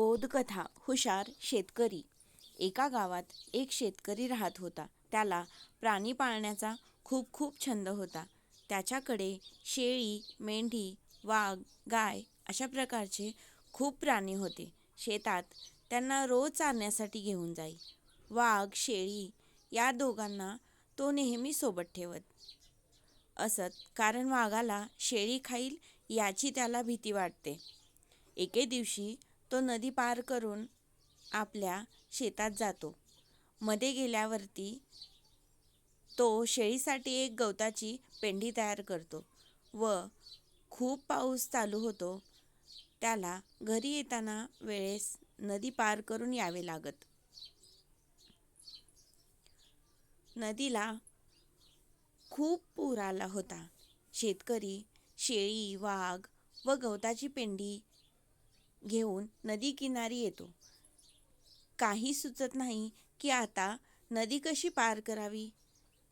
बोधकथा हुशार शेतकरी. एका गावात एक शेतकरी राहत होता. त्याला प्राणी पाळण्याचा खूप खूप छंद होता. त्याच्याकडे शेळी मेंढी वाघ गाय अशा प्रकारचे खूप प्राणी होते. शेतात त्यांना रोज चारण्यासाठी घेऊन जाई. वाघ शेळी या दोघांना तो नेहमी सोबत ठेवत. असत कारण वाघाला शेळी खाईल याची त्याला भीती वाटते. एके दिवशी तो नदी पार करून आपल्या शेतात जातो. मध्ये गेल्यावरती तो शेळीसाठी एक गवताची पेंडी तयार करतो व खूप पाऊस चालू होतो. त्याला घरी येताना वेळेस नदी पार करून यावे लागत. नदीला खूप पूर आला होता. शेतकरी शेळी वाघ व गवताची पेंडी घेऊन नदी किनारी येतो. काही सुचत नाही की आता नदी कशी पार करावी?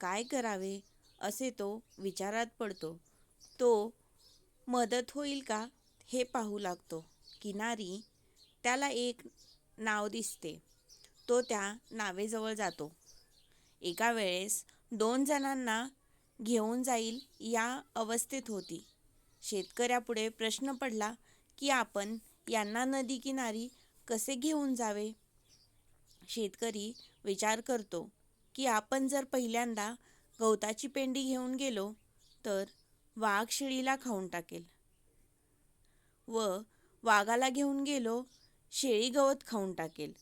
काय करावे? असे तो विचारात पडतो. तो मदत होईल का? हे पाहू लागतो. किनारी त्याला एक नाव दिसते. तो त्या नावेजवळ जातो. एका वेळेस दोन जणांना घेऊन जाईल या अवस्थेत होती. शेतकऱ्यापुढे प्रश्न पडला की आपण यांना नदी किनारी कसे घेऊन जावे? शेतकरी विचार करतो की आपण जर पहिल्यांदा गवताची पेंडी घेऊन गेलो तर वाघ शेळीला खाऊन टाकेल. व वाघाला घेऊन गेलो शेळी गवत खाऊन टाकेल.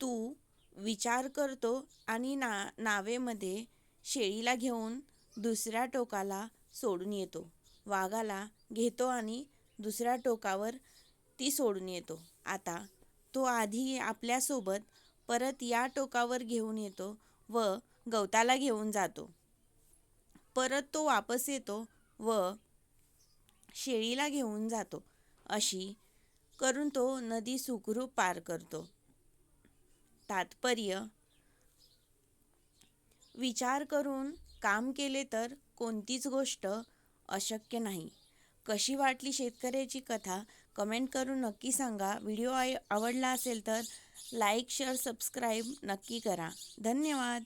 तू विचार करतो आणि ना नावेमध्ये शेळीला घेऊन दुसऱ्या टोकाला सोडून येतो. वाघाला घेतो आणि दुसऱ्या टोकावर ती सोडून येतो. आता तो आधी आपल्यासोबत परत या टोकावर घेऊन येतो व गवताला घेऊन जातो. परत तो वापस येतो व शेळीला घेऊन जातो. अशी करून तो नदी सुखरूप पार करतो. तात्पर्य विचार करून काम केले तर कोणतीच गोष्ट अशक्य नाही. कशी वाटली शेतकऱ्याची कथा कमेंट करून नक्की सांगा. व्हिडिओ आय आवडला असेल तर लाईक शेअर सबस्क्राईब नक्की करा. धन्यवाद.